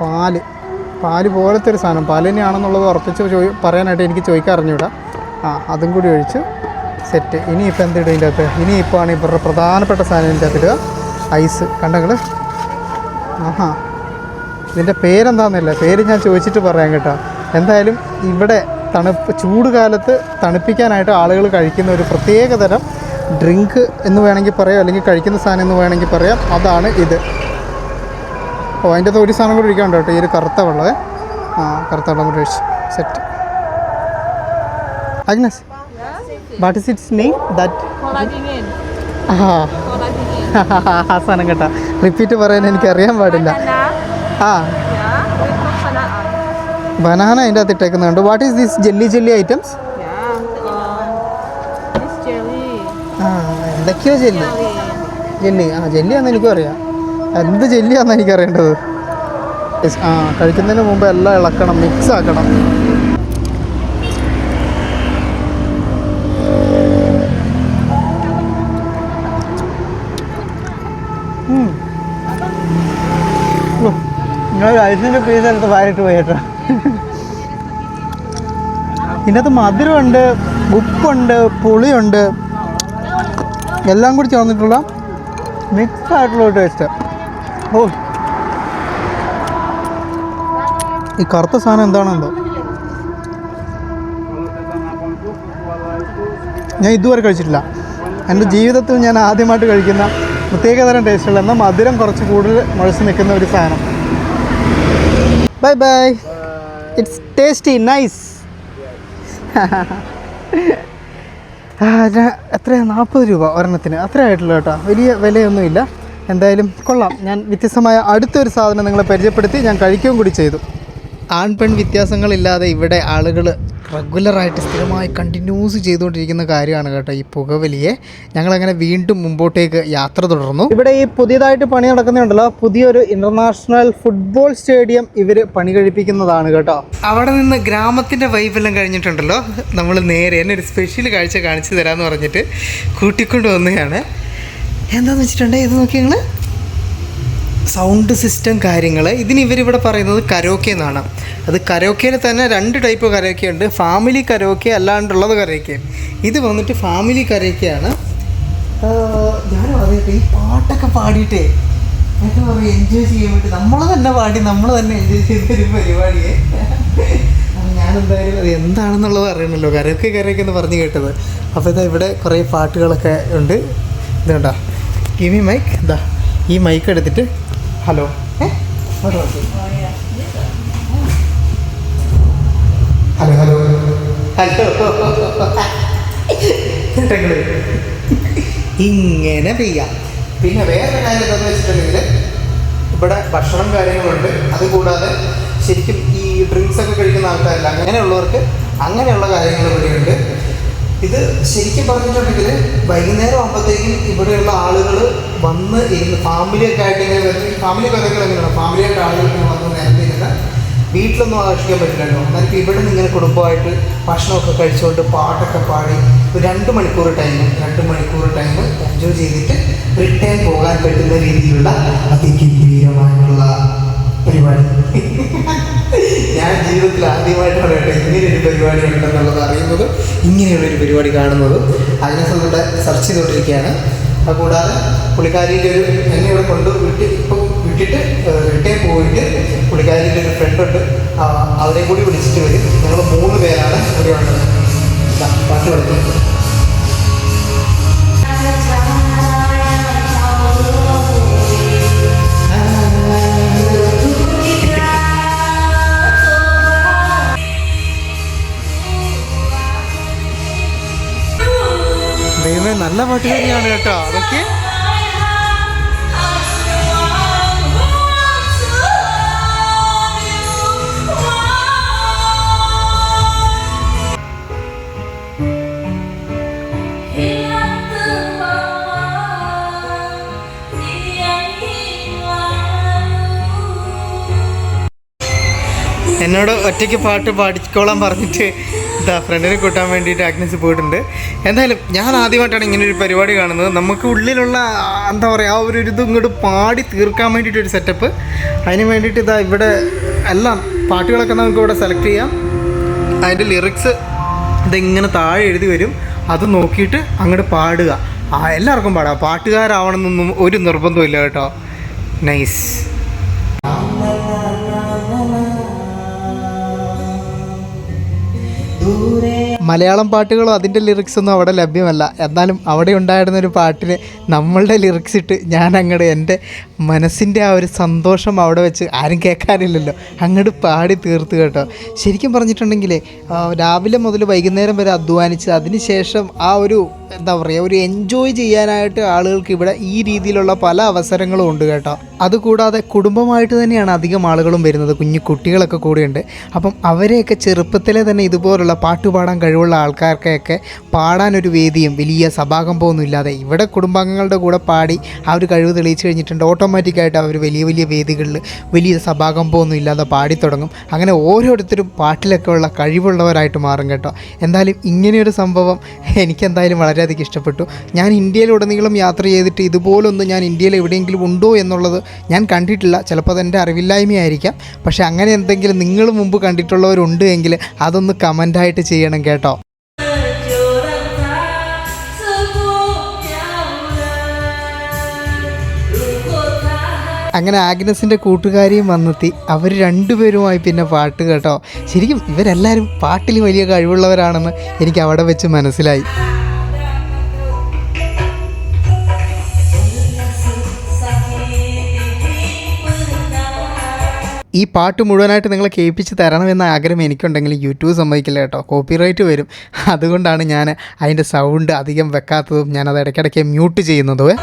പാൽ. പാൽ പോലത്തെ ഒരു സാധനം. പാൽ തന്നെയാണെന്നുള്ളത് ഉറപ്പിച്ച് ചോദി പറയാനായിട്ട് എനിക്ക് ചോദിക്കാൻ അറിഞ്ഞൂടാ. ആ അതും കൂടി ഒഴിച്ച്. സെറ്റ്. ഇനിയിപ്പോൾ എന്തിടും ഇതിന്റെ അകത്ത്? ഇനിയിപ്പോൾ ആണ് ഇവരുടെ പ്രധാനപ്പെട്ട സാധനം ഇതിന്റെ അകത്തിടുക ഐസ്. കണ്ടങ്ങൾ ആഹാ. ഇതിന്റെ പേരെന്താണെന്നല്ല പേര് ഞാൻ ചോദിച്ചിട്ട് പറയാം കേട്ടോ. എന്തായാലും ഇവിടെ തണുപ്പ് ചൂട് കാലത്ത് തണുപ്പിക്കാനായിട്ട് ആളുകൾ കഴിക്കുന്ന ഒരു പ്രത്യേക തരം ഡ്രിങ്ക് എന്ന് വേണമെങ്കിൽ പറയാം അല്ലെങ്കിൽ കഴിക്കുന്ന സാധനം എന്ന് വേണമെങ്കിൽ പറയാം അതാണ് ഇത് ഓ അതിന്റെ അകത്ത് ഒരു സാധനം കൂടി ഇരിക്കാണ്ട് കേട്ടോ ഈ ഒരു കറുത്ത വെള്ളമേ ആ കറുത്ത വെള്ളം കൂടി ഒഴിച്ച് set അഗ്നസ് what is its name that. ആ ആ സാധനം കേട്ടോ റിപ്പീറ്റ് പറയാൻ എനിക്കറിയാൻ പാടില്ല ആ. ബനാന അതിന്റെ അകത്ത് ഇട്ടേക്കുന്നുണ്ട്. What is this jelly jelly items. ആ എന്തൊക്കെയോ ജെല്ലി. ജെല്ലി ആ ജെല്ലിയാന്ന് എനിക്കും അറിയാം എന്ത് ജെല്ലിയാന്ന് എനിക്ക് അറിയേണ്ടത് Yes, ആ കഴിക്കുന്നതിന് മുമ്പ് എല്ലാം ഇളക്കണം മിക്സ് ആക്കണം. ഞാൻ ഐസിന്റെ പീസ് എടുത്ത് വാരിട്ട് പോയി കേട്ടോ. ഇതിനകത്ത് മധുരമുണ്ട് ഉപ്പുണ്ട് പുളിയുണ്ട്. എല്ലാം കൂടി ചേർന്നിട്ടുള്ള മിക്സ് ആയിട്ടുള്ള ടേസ്റ്റ് ഓ. ഈ കറുത്ത സാധനം എന്താണെന്തോ ഞാൻ ഇതുവരെ കഴിച്ചിട്ടില്ല. എന്റെ ജീവിതത്തിൽ ഞാൻ ആദ്യമായിട്ട് കഴിക്കുന്ന പ്രത്യേകതരം ടേസ്റ്റുള്ള എന്നാൽ മധുരം കുറച്ച് കൂടുതൽ മുഴച്ച് നിൽക്കുന്ന ഒരു സാധനം. Bye bye it's tasty nice എത്രയാണ് നാൽപ്പത് രൂപ ഒരെണ്ണത്തിന്. അത്ര ആയിട്ടുള്ളൂ കേട്ടോ. വലിയ വിലയൊന്നുമില്ല എന്തായാലും കൊള്ളാം. ഞാൻ വ്യത്യസ്തമായ അടുത്തൊരു സാധനം നിങ്ങളെ പരിചയപ്പെടുത്തി ഞാൻ കഴിക്കുകയും കൂടി ചെയ്തു. ആൺ പെൺ വ്യത്യാസങ്ങളില്ലാതെ ഇവിടെ ആളുകൾ റെഗുലറായിട്ട് സ്ഥിരമായി കണ്ടിന്യൂസ് ചെയ്തുകൊണ്ടിരിക്കുന്ന കാര്യമാണ് കേട്ടോ ഈ പുകവലിയെ. ഞങ്ങളങ്ങനെ വീണ്ടും മുമ്പോട്ടേക്ക് യാത്ര തുടർന്നു. ഇവിടെ ഈ പുതിയതായിട്ട് പണി നടക്കുന്നുണ്ടല്ലോ. പുതിയൊരു ഇന്റർനാഷണൽ ഫുട്ബോൾ സ്റ്റേഡിയം ഇവർ പണി കഴിപ്പിക്കുന്നതാണ് കേട്ടോ. അവിടെ നിന്ന് ഗ്രാമത്തിന്റെ വൈബെല്ലാം കഴിഞ്ഞിട്ടുണ്ടല്ലോ. നമ്മൾ നേരെ എന്നെ ഒരു സ്പെഷ്യൽ കാഴ്ച കാണിച്ചു തരാമെന്ന് പറഞ്ഞിട്ട് കൂട്ടിക്കൊണ്ട് വന്നതാണ്. എന്താണെന്ന് വെച്ചിട്ടുണ്ടെങ്കിൽ ഇത് നോക്കി നിങ്ങൾ സൗണ്ട് സിസ്റ്റം കാര്യങ്ങൾ ഇതിന് ഇവരിവിടെ പറയുന്നത് കരോക്കെ എന്നാണ്. അത് കരോക്കയിൽ തന്നെ രണ്ട് ടൈപ്പ് കരോക്കെ ഉണ്ട് ഫാമിലി കരോക്കെ അല്ലാണ്ടുള്ളത് കരോക്കെ. ഇത് വന്നിട്ട് ഫാമിലി കരോക്കെയാണ്. ഞാൻ പറയട്ടെ ഈ പാട്ടൊക്കെ പാടിയിട്ടേ എന്താ പറയുക എൻജോയ് ചെയ്യാൻ വേണ്ടി. നമ്മൾ തന്നെ പാടി നമ്മൾ തന്നെ എൻജോയ് ചെയ്യുന്ന ഒരു പരിപാടിയെ. ഞാനെന്തായാലും അത് എന്താണെന്നുള്ളത് അറിയണമല്ലോ കരോക്കെ കരോക്കെ എന്ന് പറഞ്ഞു കേട്ടത്. അപ്പോൾ ഇതാ ഇവിടെ കുറേ പാട്ടുകളൊക്കെ ഉണ്ട്. ഇത് കണ്ടോ ഗിമി മൈക്ക് ഇതാ ഈ മൈക്ക് എടുത്തിട്ട് ഹലോ. Hello hello. ഹലോ. ഇങ്ങനെ പെയ്യാം. പിന്നെ വേറെ കാര്യം എന്താണെന്ന് വെച്ചിട്ടുണ്ടെങ്കിൽ ഇവിടെ ഭക്ഷണം കാര്യങ്ങളുണ്ട്. അതുകൂടാതെ ശരിക്കും ഈ ഡ്രിങ്ക്സ് ഒക്കെ കഴിക്കുന്ന ആൾക്കാരില്ല അങ്ങനെയുള്ളവർക്ക് അങ്ങനെയുള്ള കാര്യങ്ങൾ ഇവിടെയുണ്ട്. ഇത് ശരിക്കും പറഞ്ഞിട്ടുണ്ടെങ്കിൽ വൈകുന്നേരം ആകുമ്പോഴത്തേക്കും ഇവിടെയുള്ള ആളുകൾ വന്ന് ഇരുന്ന് ഫാമിലിയൊക്കെ ആയിട്ട് ഇങ്ങനെ വരുന്ന ഫാമിലി കഥകൾ എങ്ങനെയാണ്? ഫാമിലിയായിട്ട് ആളുകൾ ഇങ്ങനെ വന്ന് നേരത്തെ ഇരുന്ന് വീട്ടിലൊന്നും ആകർഷിക്കാൻ പറ്റില്ലല്ലോ. എന്നാൽ ഇവിടെ നിന്ന് ഇങ്ങനെ കുടുംബമായിട്ട് ഭക്ഷണമൊക്കെ കഴിച്ചുകൊണ്ട് പാട്ടൊക്കെ പാടി രണ്ട് മണിക്കൂർ ടൈം രണ്ട് മണിക്കൂർ ടൈം എൻജോയ് ചെയ്തിട്ട് റിട്ടേൺ പോകാൻ പറ്റുന്ന രീതിയിലുള്ള അതിഗംഭീരമായിട്ടുള്ള പരിപാടി. ഞാൻ ജീവിതത്തിൽ ആദ്യമായിട്ട് പറയട്ടെ ഇങ്ങനെ ഒരു പരിപാടി ഉണ്ടെന്നുള്ളത് അറിയുന്നത് ഇങ്ങനെയുള്ള ഒരു പരിപാടി കാണുന്നത് അതിനകത്തുകൂടെ സെർച്ച് ചെയ്തുകൊണ്ടിരിക്കുകയാണ് അതുകൂടാതെ പുള്ളിക്കാരിന്റെ ഒരു എന്നെ ഇവിടെ കൊണ്ട് വിട്ട് ഇപ്പം വിട്ടിട്ട് റിട്ടേൺ പോയിട്ട് പുള്ളിക്കാരിന്റെ ഒരു ഫ്രണ്ട് ഉണ്ട്. ആ, അവരെ കൂടി വിളിച്ചിട്ട് വരും. ഞങ്ങൾ മൂന്ന് പേരാണ് ഇവിടെ ഉള്ളത്. പാട്ട് പഠിക്കുന്നത് ദൈവമേ പാട്ട് തന്നെയാണ് കേട്ടോ. അതൊക്കെ എന്നോട് ഒറ്റയ്ക്ക് പാട്ട് പാടിക്കോളാൻ പറഞ്ഞിട്ട് ഫ്രണ്ടിനെ കൂട്ടാൻ വേണ്ടിയിട്ട് അഗ്നസ് പോയിട്ടുണ്ട്. എന്തായാലും ഞാൻ ആദ്യമായിട്ടാണ് ഇങ്ങനെ ഒരു പരിപാടി കാണുന്നത്. നമുക്ക് ഉള്ളിലുള്ള എന്താ പറയുക ആ ഒരു ഇത് ഇങ്ങോട്ട് പാടി തീർക്കാൻ വേണ്ടിയിട്ടൊരു സെറ്റപ്പ് അതിന് വേണ്ടിയിട്ട് ഇതാ ഇവിടെ എല്ലാം പാട്ടുകളൊക്കെ നമുക്ക് ഇവിടെ സെലക്ട് ചെയ്യാം. അതിന്റെ ലിറിക്സ് ഇതിങ്ങനെ താഴെ എഴുതി വരും. അത് നോക്കിയിട്ട് അങ്ങോട്ട് പാടുക. ആ എല്ലാവർക്കും പാടാം. പാട്ടുകാരാവണമെന്നൊന്നും ഒരു നിർബന്ധമില്ല കേട്ടോ. നൈസ് മലയാളം പാട്ടുകളോ അതിന്റെ ലിറിക്സ് ഒന്നും അവിടെ ലഭ്യമല്ല. എന്നാലും അവിടെ ഉണ്ടായിരുന്ന ഒരു പാട്ടിന് നമ്മളുടെ ലിറിക്സ് ഇട്ട് ഞാൻ അങ്ങോട്ട് എന്റെ മനസ്സിന്റെ ആ ഒരു സന്തോഷം അവിടെ വെച്ച് ആരും കേൾക്കാനില്ലല്ലോ. അങ്ങോട്ട് പാടി തീർത്ത് കേട്ടോ. ശരിക്കും പറഞ്ഞിട്ടുണ്ടെങ്കിൽ രാവിലെ മുതൽ വൈകുന്നേരം വരെ അധ്വാനിച്ച് അതിനുശേഷം ആ ഒരു എന്താ പറയുക ഒരു എൻജോയ് ചെയ്യാനായിട്ട് ആളുകൾക്ക് ഇവിടെ ഈ രീതിയിലുള്ള പല അവസരങ്ങളും ഉണ്ട് കേട്ടോ. അതുകൂടാതെ കുടുംബമായിട്ട് തന്നെയാണ് അധികം ആളുകളും വരുന്നത്. കുഞ്ഞു കുട്ടികളൊക്കെ കൂടിയുണ്ട്. അപ്പം അവരെയൊക്കെ ചെറുപ്പത്തിലെ തന്നെ ഇതുപോലുള്ള പാട്ട് പാടാൻ കഴിവുള്ള ആൾക്കാർക്കൊക്കെ പാടാനൊരു വേദിയും വലിയ സഭാകമ്പമൊന്നും ഇല്ലാതെ ഇവിടെ കുടുംബാംഗങ്ങളുടെ കൂടെ പാടി ആ ഒരു കഴിവ് തെളിയിച്ചു കഴിഞ്ഞിട്ടുണ്ട്. ഓട്ടോമാറ്റിക്കായിട്ട് അവർ വലിയ വലിയ വേദികളിൽ വലിയ സഭാകമ്പമൊന്നും ഇല്ലാതെ പാടിത്തുടങ്ങും. അങ്ങനെ ഓരോരുത്തരും പാട്ടിലൊക്കെ ഉള്ള കഴിവുള്ളവരായിട്ട് മാറും കേട്ടോ. എന്തായാലും ഇങ്ങനെയൊരു സംഭവം എനിക്കെന്തായാലും വളരെയധികം ഇഷ്ടപ്പെട്ടു. ഞാൻ ഇന്ത്യയിലുടനീളം യാത്ര ചെയ്തിട്ട് ഇതുപോലൊന്നും ഞാൻ ഇന്ത്യയിൽ എവിടെയെങ്കിലും ഉണ്ടോ എന്നുള്ളത് ഞാൻ കണ്ടിട്ടില്ല. ചിലപ്പോൾ അതെന്റെ അറിവില്ലായ്മയായിരിക്കാം. പക്ഷേ അങ്ങനെ എന്തെങ്കിലും നിങ്ങൾ മുമ്പ് കണ്ടിട്ടുള്ളവരുണ്ട് എങ്കിൽ അതൊന്ന് കമന്റായിട്ട് ചെയ്യണം കേട്ടോ. അങ്ങനെ ആഗ്നസിന്റെ കൂട്ടുകാരിയും വന്നെത്തി. അവർ രണ്ടുപേരുമായി പിന്നെ പാട്ട് കേട്ടോ. ശരിക്കും ഇവരെല്ലാവരും പാട്ടിൽ വലിയ കഴിവുള്ളവരാണെന്ന് എനിക്ക് അവിടെ വെച്ച് മനസ്സിലായി. ഈ പാട്ട് മുഴുവനായിട്ട് നിങ്ങളെ കേൾപ്പിച്ച് തരണമെന്ന ആഗ്രഹം എനിക്കുണ്ടെങ്കിൽ യൂട്യൂബ് സമ്മതിക്കില്ല കേട്ടോ. കോപ്പിറൈറ്റ് വരും. അതുകൊണ്ടാണ് ഞാൻ അതിന്റെ സൗണ്ട് അധികം വെക്കാത്തതും ഞാനത് ഇടയ്ക്കിടയ്ക്ക് മ്യൂട്ട് ചെയ്യുന്നതും.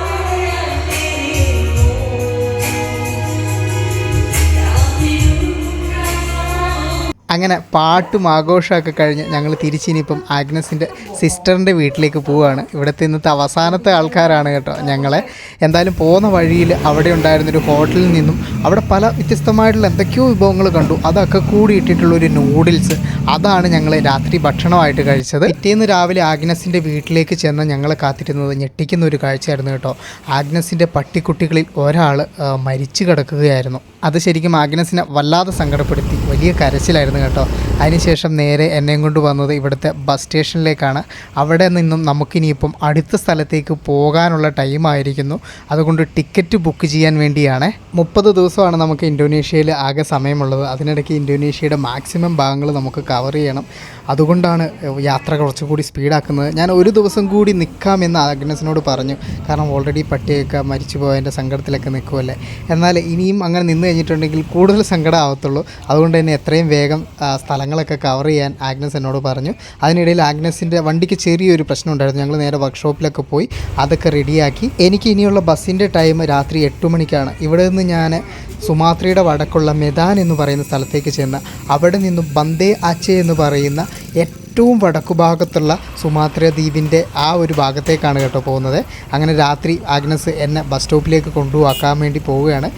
അങ്ങനെ പാട്ടും ആഘോഷമൊക്കെ കഴിഞ്ഞ് ഞങ്ങൾ തിരിച്ചിനിയിപ്പം ആഗ്നസിന്റെ സിസ്റ്ററിന്റെ വീട്ടിലേക്ക് പോവുകയാണ്. ഇവിടുത്തെ ഇന്നത്തെ അവസാനത്തെ ആൾക്കാരാണ് കേട്ടോ ഞങ്ങളെ. എന്തായാലും പോകുന്ന വഴിയിൽ അവിടെ ഉണ്ടായിരുന്നൊരു ഹോട്ടലിൽ നിന്നും അവിടെ പല വ്യത്യസ്തമായിട്ടുള്ള എന്തൊക്കെയോ വിഭവങ്ങൾ കണ്ടു. അതൊക്കെ കൂടി ഇട്ടിട്ടുള്ളൊരു നൂഡിൽസ്. അതാണ് ഞങ്ങൾ രാത്രി ഭക്ഷണമായിട്ട് കഴിച്ചത്. പിറ്റേന്ന് രാവിലെ ആഗ്നസിന്റെ വീട്ടിലേക്ക് ചെന്ന് ഞങ്ങളെ കാത്തിരുന്നത് ഞെട്ടിക്കുന്ന ഒരു കാഴ്ചയായിരുന്നു കേട്ടോ. ആഗ്നസിന്റെ പട്ടിക്കുട്ടികളിൽ ഒരാൾ മരിച്ചു കിടക്കുകയായിരുന്നു. അത് ശരിക്കും ആഗ്നസിനെ വല്ലാതെ സങ്കടപ്പെടുത്തി. വലിയ കരച്ചിലായിരുന്നു കേട്ടോ. അതിനുശേഷം നേരെ എന്നെയും കൊണ്ട് വന്നത് ഇവിടുത്തെ ബസ് സ്റ്റേഷനിലേക്കാണ് അവിടെ നിന്നും നമുക്കിനിയിപ്പം അടുത്ത സ്ഥലത്തേക്ക് പോകാനുള്ള ടൈം ആയിരിക്കുന്നു. അതുകൊണ്ട് ടിക്കറ്റ് ബുക്ക് ചെയ്യാൻ വേണ്ടിയാണ്. മുപ്പത് ദിവസമാണ് നമുക്ക് ഇന്തോനേഷ്യയിൽ ആകെ സമയമുള്ളത്. അതിനിടയ്ക്ക് ഇന്തോനേഷ്യയുടെ മാക്സിമം ഭാഗങ്ങൾ നമുക്ക് കവർ ചെയ്യണം. അതുകൊണ്ടാണ് യാത്ര കുറച്ചുകൂടി സ്പീഡാക്കുന്നത് ഞാൻ ഒരു ദിവസം കൂടി നിൽക്കാമെന്ന് ആഗ്നസിനോട് പറഞ്ഞു. കാരണം ഓൾറെഡി പട്ടിയൊക്കെ മരിച്ചു പോയതിന്റെ സങ്കടത്തിലൊക്കെ നിൽക്കുമല്ലേ എന്നാൽ ഇനിയും അങ്ങനെ നിന്ന് കഴിഞ്ഞിട്ടുണ്ടെങ്കിൽ കൂടുതൽ സങ്കടം ആവത്തുള്ളൂ. അതുകൊണ്ട് തന്നെ എത്രയും വേഗം സ്ഥലങ്ങളൊക്കെ കവർ ചെയ്യാൻ ആഗ്നസ് എന്നോട് പറഞ്ഞു. അതിനിടയിൽ ആഗ്നസിന്റെ വണ്ടിക്ക് ചെറിയൊരു പ്രശ്നം ഉണ്ടായിരുന്നു. ഞങ്ങൾ നേരെ വർക്ക്ഷോപ്പിലൊക്കെ പോയി അതൊക്കെ റെഡിയാക്കി എനിക്ക് ഇനിയുള്ള ബസ്സിന്റെ ടൈം രാത്രി എട്ട് മണിക്കാണ്. ഇവിടെ നിന്ന് ഞാൻ സുമാത്രയുടെ വടക്കുള്ള മെദാൻ എന്ന് പറയുന്ന സ്ഥലത്തേക്ക് ചെന്ന് അവിടെ നിന്നും ബന്ദേ ആച്ചെ എന്ന് പറയുന്ന ഏറ്റവും വടക്കു ഭാഗത്തുള്ള സുമാത്ര ദ്വീപിന്റെ ആ ഒരു ഭാഗത്തേക്കാണ് കേട്ടോ പോകുന്നത്. അങ്ങനെ രാത്രി ആഗ്നസ് എന്നെ ബസ് സ്റ്റോപ്പിലേക്ക് കൊണ്ടുപോകാൻ വേണ്ടി പോവുകയാണ്.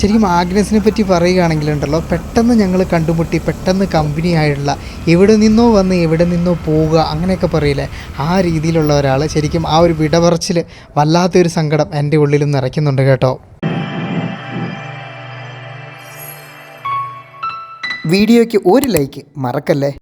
ശരിക്കും ആഗ്നസിനെ പറ്റി പറയുകയാണെങ്കിലുണ്ടല്ലോ പെട്ടെന്ന് ഞങ്ങൾ കണ്ടുമുട്ടി പെട്ടെന്ന് കമ്പനി ആയിട്ടുള്ള എവിടെ നിന്നോ വന്ന് എവിടെ നിന്നോ പോവുക അങ്ങനെയൊക്കെ പറയില്ലേ? ആ രീതിയിലുള്ള ഒരാൾ ശരിക്കും ആ ഒരു വിടപറച്ചിൽ വല്ലാത്തൊരു സങ്കടം എന്റെ ഉള്ളിൽ നിറയ്ക്കുന്നുണ്ട് കേട്ടോ. വീഡിയോയ്ക്ക് ഒരു ലൈക്ക് മറക്കല്ലേ?